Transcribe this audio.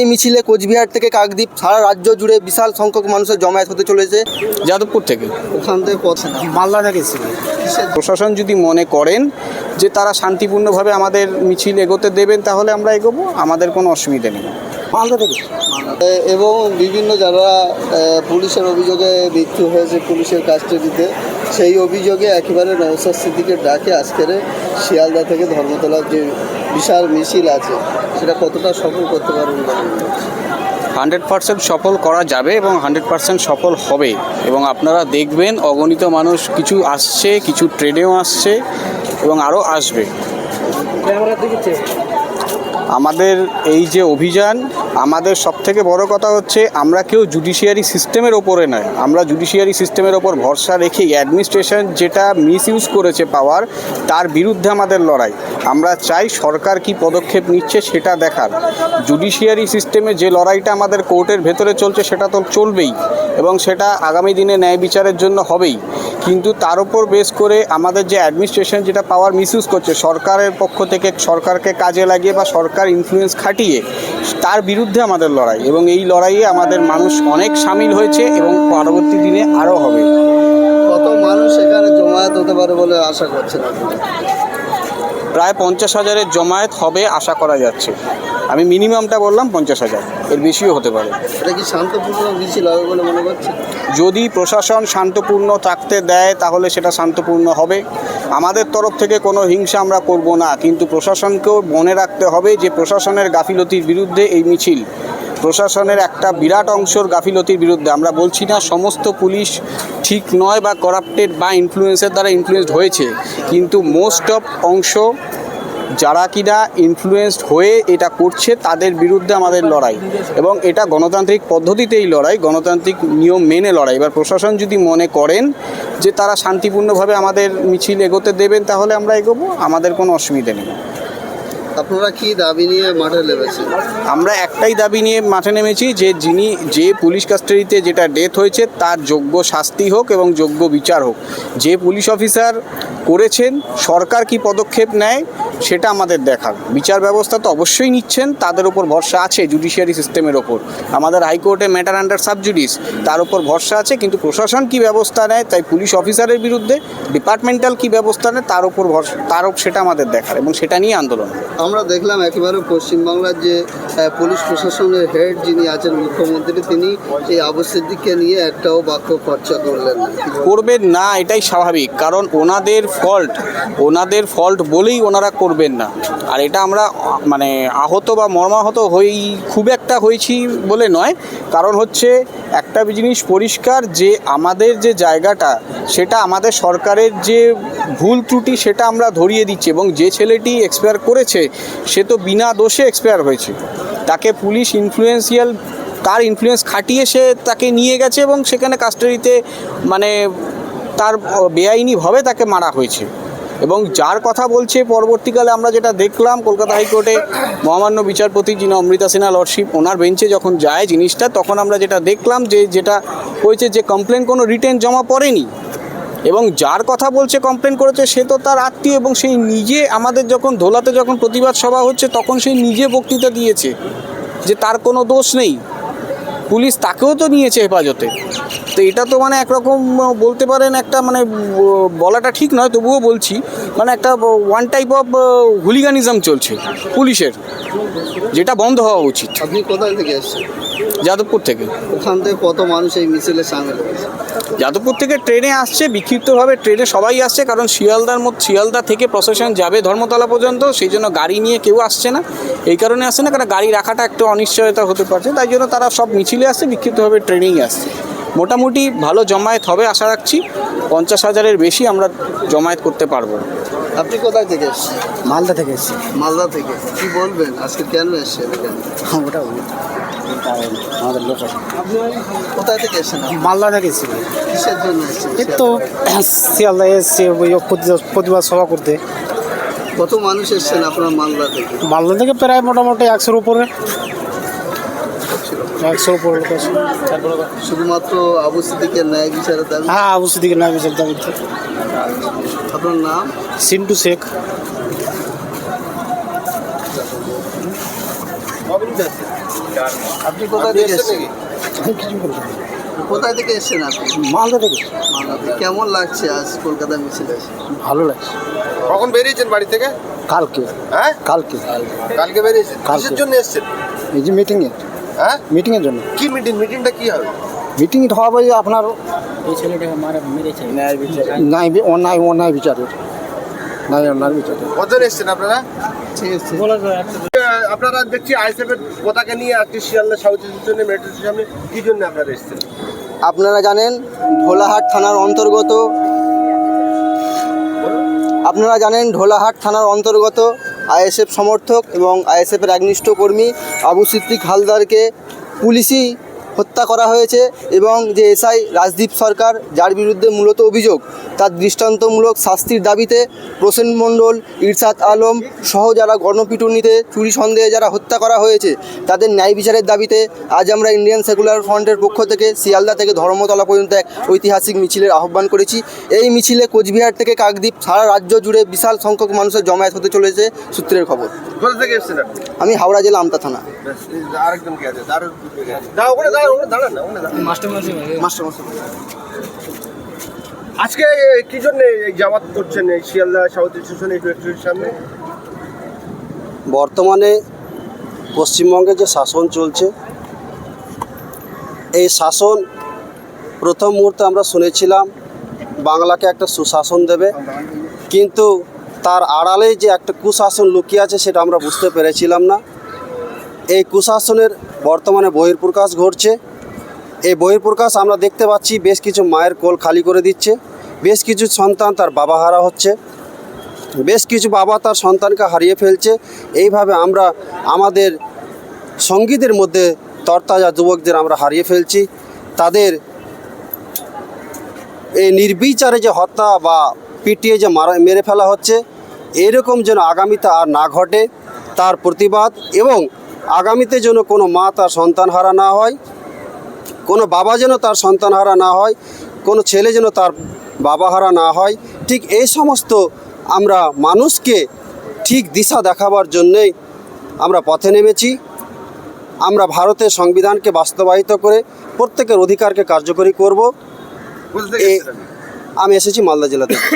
এই মিছিলে কোচবিহার থেকে কাকদ্বীপ সারা রাজ্য জুড়ে বিশাল সংখ্যক মানুষের জমায়েত হতে চলেছে। যাদবপুর থেকে? ওখান থেকে পথ মালদা থেকে প্রশাসন যদি মনে করেন যে তারা শান্তিপূর্ণভাবে আমাদের মিছিল এগোতে দেবেন তাহলে আমরা এগোবো আমাদের কোনো অসুবিধা নেই। মালদা থেকে? এবং বিভিন্ন যারা পুলিশের অভিযোগে মৃত্যু হয়েছে পুলিশের কাস্টাডিতে সেই অভিযোগে একেবারে নৌসাদ সিদ্দিকে ডাকে আজকের শিয়ালদা থেকে ধর্মতলার যে বিশাল মিছিল আছে সেটা কতটা সফল করতে পারবেন? হান্ড্রেড পার্সেন্ট সফল করা যাবে এবং হান্ড্রেড পার্সেন্ট সফল হবে। এবং আপনারা দেখবেন অগণিত মানুষ কিছু আসছে কিছু ট্রেনেও আসছে এবং আরও আসবে। আমাদের এই যে অভিযান, আমাদের সবথেকে বড় কথা হচ্ছে আমরা কেউ জুডিশিয়ারি সিস্টেমের ওপরে নয়। আমরা জুডিশিয়ারি সিস্টেমের ওপর ভরসা রেখেই অ্যাডমিনিস্ট্রেশন যেটা মিস ইউজ করেছে পাওয়ার তার বিরুদ্ধে আমাদের লড়াই। আমরা চাই সরকার কি পদক্ষেপ নিচ্ছে সেটা দেখার। জুডিশিয়ারি সিস্টেমে যে লড়াইটা আমাদের কোর্টের ভেতরে চলছে সেটা তো চলবেই এবং সেটা আগামী দিনে ন্যায় বিচারের জন্য হবেই। কিন্তু তার উপর বেস করে আমাদের যে অ্যাডমিনিস্ট্রেশন যেটা পাওয়ার মিসইউজ করছে, সরকারের পক্ষ থেকে সরকারকে কাজে লাগিয়ে বা সরকার ইনফ্লুয়েন্স খাটিয়ে তার বিরুদ্ধে আমাদের লড়াই এবং এই লড়াইয়ে আমাদের মানুষ অনেক সামিল হয়েছে এবং পরবর্তী দিনে আরও হবে। কত মানুষ এখানে জমায়েত হতে পারে বলে আশা করছেন প্রায় পঞ্চাশ হাজারের জমায়েত হবে আশা করা যাচ্ছে। আমি মিনিমামটা বললাম পঞ্চাশ হাজার। এর বেশিও হতে পারে। এটা কি শান্তপূর্ণ মিছিল হবে বলে মনে করছেন? যদি প্রশাসন শান্তপূর্ণ থাকতে দেয় তাহলে সেটা শান্তপূর্ণ হবে। আমাদের তরফ থেকে কোনো হিংসা আমরা করব না, কিন্তু প্রশাসনকেও মনে রাখতে হবে যে প্রশাসনের গাফিলতির বিরুদ্ধে এই মিছিল, প্রশাসনের একটা বিরাট অংশর গাফিলতির বিরুদ্ধে। আমরা বলছি না সমস্ত পুলিশ ঠিক নয় বা করাপ্টেড বা ইনফ্লুয়েন্সের দ্বারা ইনফ্লুয়েসড হয়েছে, কিন্তু মোস্ট অফ অংশ যারা কিনা ইনফ্লুয়েসড হয়ে এটা করছে তাদের বিরুদ্ধে আমাদের লড়াই। এবং এটা গণতান্ত্রিক পদ্ধতিতেই লড়াই গণতান্ত্রিক নিয়ম মেনে লড়াই। এবার প্রশাসন যদি মনে করেন যে তারা শান্তিপূর্ণভাবে আমাদের মিছিল এগোতে দেবেন তাহলে আমরা এগোবো আমাদের কোনো অসুবিধা নেই। আপনারা কি দাবি নিয়ে মাঠে নেমেছেন? আমরা একটাই দাবি নিয়ে মাঠে নেমেছি যে যিনি যে পুলিশ কাস্টাডিতে যেটা ডেথ হয়েছে তার যোগ্য শাস্তি হোক এবং যোগ্য বিচার হোক। যে পুলিশ অফিসার করেছেন সরকার কি পদক্ষেপ নেয়? সেটা আমাদের দেখার। বিচার ব্যবস্থা তো অবশ্যই নিচ্ছেন তাদের উপর ভরসা আছে জুডিশিয়ারি সিস্টেমের ওপর। আমাদের হাইকোর্টে ম্যাটার আন্ডার সাব জুডিস তার উপর ভরসা আছে কিন্তু প্রশাসন কি ব্যবস্থা নেয় তাই পুলিশ অফিসারের বিরুদ্ধে ডিপার্টমেন্টাল কি ব্যবস্থা নেয় তার উপর ভরসা তার সেটা আমাদের দেখার এবং সেটা নিয়ে আন্দোলন। আমরা দেখলাম একেবারে পশ্চিমবাংলার যে পুলিশ প্রশাসনের হেড যিনি আছেন মুখ্যমন্ত্রী তিনি এই আবু সিদ্দিককে নিয়ে একটাও বাক্য খরচা করলেন করবেন না এটাই স্বাভাবিক কারণ ওনাদের ফল্ট ওনাদের ফল্ট বলেই ওনারা করবেন না। আর এটা আমরা মানে আহত বা মর্মাহত হই খুব একটা হয়েছি বলে নয়। কারণ হচ্ছে, একটা জিনিস পরিষ্কার যে আমাদের যে জায়গাটা, সেটা আমাদের সরকারের যে ভুল ত্রুটি, সেটা আমরা ধরিয়ে দিচ্ছি এবং যে ছেলেটি এক্সপায়ার করেছে, সে তো বিনা দোষে এক্সপায়ার হয়েছে। তাকে পুলিশ ইনফ্লুয়েন্সিয়াল তার ইনফ্লুয়েন্স খাটিয়ে সে তাকে নিয়ে গেছে এবং সেখানে কাস্টাডিতে মানে তার বেআইনিভাবে তাকে মারা হয়েছে। এবং যার কথা বলছে পরবর্তীকালে আমরা যেটা দেখলাম, কলকাতা হাইকোর্টে মহামান্য বিচারপতি যিনি অমৃতা সিনহা লর্ডশিপ, ওনার বেঞ্চে যখন যায় জিনিসটা, তখন আমরা যেটা দেখলাম যে যেটা হয়েছে যে কমপ্লেন কোনো রিটেন জমা পড়েনি। এবং যার কথা বলছে কমপ্লেন করেছে, সে তো তার আত্মীয় এবং সেই নিজে আমাদের যখন ধোলাতে যখন প্রতিবাদ সভা হচ্ছে, তখন সেই নিজে বক্তৃতা দিয়েছে যে তার কোনো দোষ নেই। পুলিশ তাকেও তো নিয়েছে হেফাজতে। তো এটা তো মানে একরকম বলতে পারেন একটা মানে বলাটা ঠিক নয় তবুও বলছি মানে একটা ওয়ান টাইপ অফ হুলিগানিজম চলছে পুলিশের যেটা বন্ধ হওয়া উচিত। আপনি কোথায় থেকে এসেছেন? যাদবপুর থেকে। ওখান থেকে কত মানুষ এই মিছিলে সামিল হয়েছে? যাদবপুর থেকে ট্রেনে আসছে বিক্ষিপ্তভাবে ট্রেনে সবাই আসছে কারণ শিয়ালদার মধ্যে শিয়ালদা থেকে প্রসেশন যাবে ধর্মতলা পর্যন্ত সেই জন্য গাড়ি নিয়ে কেউ আসছে না। এই কারণে আসছে না কারণ গাড়ি রাখাটা একটু অনিশ্চয়তা হতে পারছে তাই জন্য তারা সব মিছিলে আসছে বিক্ষিপ্তভাবে ট্রেনেই আসছে। মোটামুটি ভালো জমায়েত হবে আশা রাখছি। পঞ্চাশ হাজারের বেশি আমরা জমায়েত করতে পারব। আপনি কোথায় থেকে এসেছেন? মালদা থেকে এসেছি। মালদা থেকে? কি বলবেন? আজকে কেন এসেছেন এখানে? ওটা আমাদের লোক আছে। কোথায় থেকে এসেছেন মালদা থেকে এসেছি। কিসের জন্য এসেছেন? এই তো শিয়ালদা এসেছি ওই প্রতিবাদ- প্রতিবাদ সভা করতে। কত মানুষ এসেছেন আপনার মালদা থেকে? মালদা থেকে প্রায় মোটামুটি একশোর উপরে। একশোর উপরে লোক আছে। শুধুমাত্র আবু সিদ্দিকের ন্যায় বিচারের দাবি? হ্যাঁ অবশ্যই দিকে না বিচার দাবিতে আপনার নাম? সিন্টু শেখ। আপনি কোথায় থেকে এসেছেন? কোথায় থেকে এসেছেন আপনি? মালদা থেকে মালদা থেকে। কেমন লাগছে আজ কলকাতা মিছিলে এসে? ভালো লাগছে। কখন বেরিয়েছেন বাড়ি থেকে? কালকে। হ্যাঁ? কালকে। কালকে বেরিয়েছেন। কালকে। কিসের জন্য এসেছেন? এই যে মিটিংয়ে হ্যাঁ? মিটিংয়ের জন্য। কি মিটিং মিটিংটা কি হবে? মিটিং হবে আপনার এই ছেলেটাকে মারা মেরেছে ন্যায় বি- অন্যায় অন্যায় বিচারের। ন্যায় অন্যায় বিচারের। কজন এসেছেন আপনারা? আপনারা দেখছি আইসিএফ এর পতাকা নিয়ে আজকে শিয়ালদা সাউথ স্টেশনে মেট্রো স্টেশনের সামনে কি জন্য আপনারা এসেছেন? আপনারা জানেন ঢোলাহাট থানার অন্তর্গত আপনারা জানেন ঢোলাহাট থানার অন্তর্গত আইএসএফ সমর্থক এবং আইএসএফের একনিষ্ঠ কর্মী আবু সিদ্দিক হালদারকে পুলিশই হত্যা করা হয়েছে এবং যে এসআই রাজদীপ সরকার যার বিরুদ্ধে মূলত অভিযোগ তার দৃষ্টান্তমূলক শাস্তির দাবিতে প্রসেন মণ্ডল ইরশাদ আলম সহ যারা গণপিটুনিতে চুরি সন্দেহে যারা হত্যা করা হয়েছে তাদের ন্যায় বিচারের দাবিতে আজ আমরা ইন্ডিয়ান সেকুলার ফ্রন্টের পক্ষ থেকে শিয়ালদা থেকে ধর্মতলা পর্যন্ত এক ঐতিহাসিক মিছিলের আহ্বান করেছি। এই মিছিলে কোচবিহার থেকে কাকদ্বীপ সারা রাজ্য জুড়ে বিশাল সংখ্যক মানুষের জমায়েত হতে চলেছে সূত্রের খবর। আমি হাওড়া জেলা আমতা থানা। আরেকজন আছে? দাঁড়ান না ওখানে দাঁড়ান। মাস্টার আজকে কি জন্য এই জামাত করছেন এই শিয়ালদা সাউথ স্টেশন এই সামনে? বর্তমানে পশ্চিমবঙ্গে যে শাসন চলছে এই শাসন প্রথম মুহূর্তে আমরা শুনেছিলাম বাংলাকে একটা সুশাসন দেবে কিন্তু তার আড়ালে যে একটা কুশাসন লুকিয়ে আছে সেটা আমরা বুঝতে পেরেছিলাম না। এই কুশাসনের বর্তমানে বহির্প্রকাশ ঘটছে। এই বহির্প্রকাশ আমরা দেখতে পাচ্ছি, বেশ কিছু মায়ের কোল খালি করে দিচ্ছে, বেশ কিছু সন্তান তার বাবা হারা হচ্ছে, বেশ কিছু বাবা তার সন্তানকে হারিয়ে ফেলছে। এইভাবে আমরা আমাদের সঙ্গীদের মধ্যে তরতাজা যুবকদের আমরা হারিয়ে ফেলছি। তাদের এই নির্বিচারে যে হত্যা বা পিটিয়ে যে মারা, মেরে ফেলা হচ্ছে, এরকম যেন আগামীতে আর না ঘটে, তার প্রতিবাদ এবং আগামীতে যেন কোনো মা তার সন্তান হারা না হয় কোনো বাবা যেন তার সন্তান হারা না হয় কোনো ছেলে যেন তার বাবা হারা না হয় ঠিক এই সমস্ত আমরা মানুষকে ঠিক দিশা দেখাবার জন্যেই আমরা পথে নেমেছি। আমরা ভারতের সংবিধানকে বাস্তবায়িত করে প্রত্যেকের অধিকারকে কার্যকরী করব? আমি। এসেছি মালদা জেলা থেকে।